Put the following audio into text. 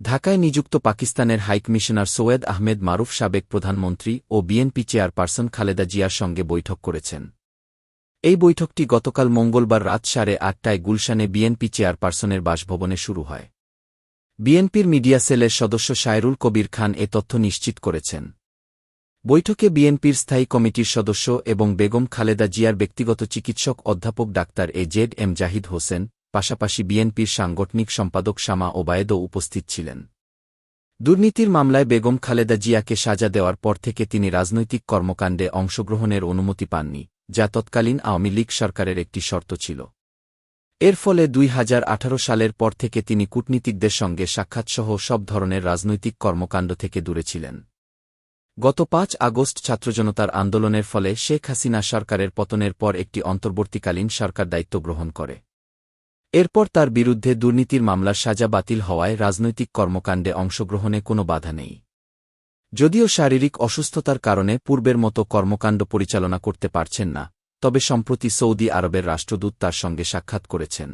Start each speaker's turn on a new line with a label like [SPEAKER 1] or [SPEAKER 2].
[SPEAKER 1] ঢাকায় নিযুক্ত পাকিস্তানের হাইকমিশনার সৈয়দ আহমেদ মারুফ সাবেক প্রধানমন্ত্রী ও বিএনপি চেয়ারপারসন খালেদা জিয়ার সঙ্গে বৈঠক করেছেন। এই বৈঠকটি গতকাল মঙ্গলবার রাত সাড়ে আটটায় গুলশানে বিএনপি চেয়ারপারসনের বাসভবনে শুরু হয়। বিএনপির মিডিয়া সেলের সদস্য সায়রুল কবির খান এ তথ্য নিশ্চিত করেছেন। বৈঠকে বিএনপির স্থায়ী কমিটির সদস্য এবং বেগম খালেদা জিয়ার ব্যক্তিগত চিকিৎসক অধ্যাপক doctor A Z M Zahid Hossain পাশাপাশি বিএনপির সাংগঠনিক সম্পাদক শামা ওবায়েদও উপস্থিত ছিলেন। দুর্নীতির মামলায় বেগম খালেদা জিয়াকে সাজা দেওয়ার পর থেকে তিনি রাজনৈতিক কর্মকাণ্ডে অংশগ্রহণের অনুমতি পাননি, যা তৎকালীন আওয়ামী লীগ সরকারের একটি শর্ত ছিল। এর ফলে দুই হাজার আঠারো সালের পর থেকে তিনি কূটনীতিকদের সঙ্গে সাক্ষাৎসহ সব ধরনের রাজনৈতিক কর্মকাণ্ড থেকে দূরে ছিলেন। গত পাঁচ আগস্ট ছাত্রজনতার আন্দোলনের ফলে শেখ হাসিনা সরকারের পতনের পর একটি অন্তর্বর্তীকালীন সরকার দায়িত্ব গ্রহণ করে। এরপর তার বিরুদ্ধে দুর্নীতির মামলার সাজা বাতিল হওয়ায় রাজনৈতিক কর্মকাণ্ডে অংশগ্রহণে কোনো বাধা নেই। যদিও শারীরিক অসুস্থতার কারণে পূর্বের মতো কর্মকাণ্ড পরিচালনা করতে পারছেন না, তবে সম্প্রতি সৌদি আরবের রাষ্ট্রদূত তার সঙ্গে সাক্ষাৎ করেছেন।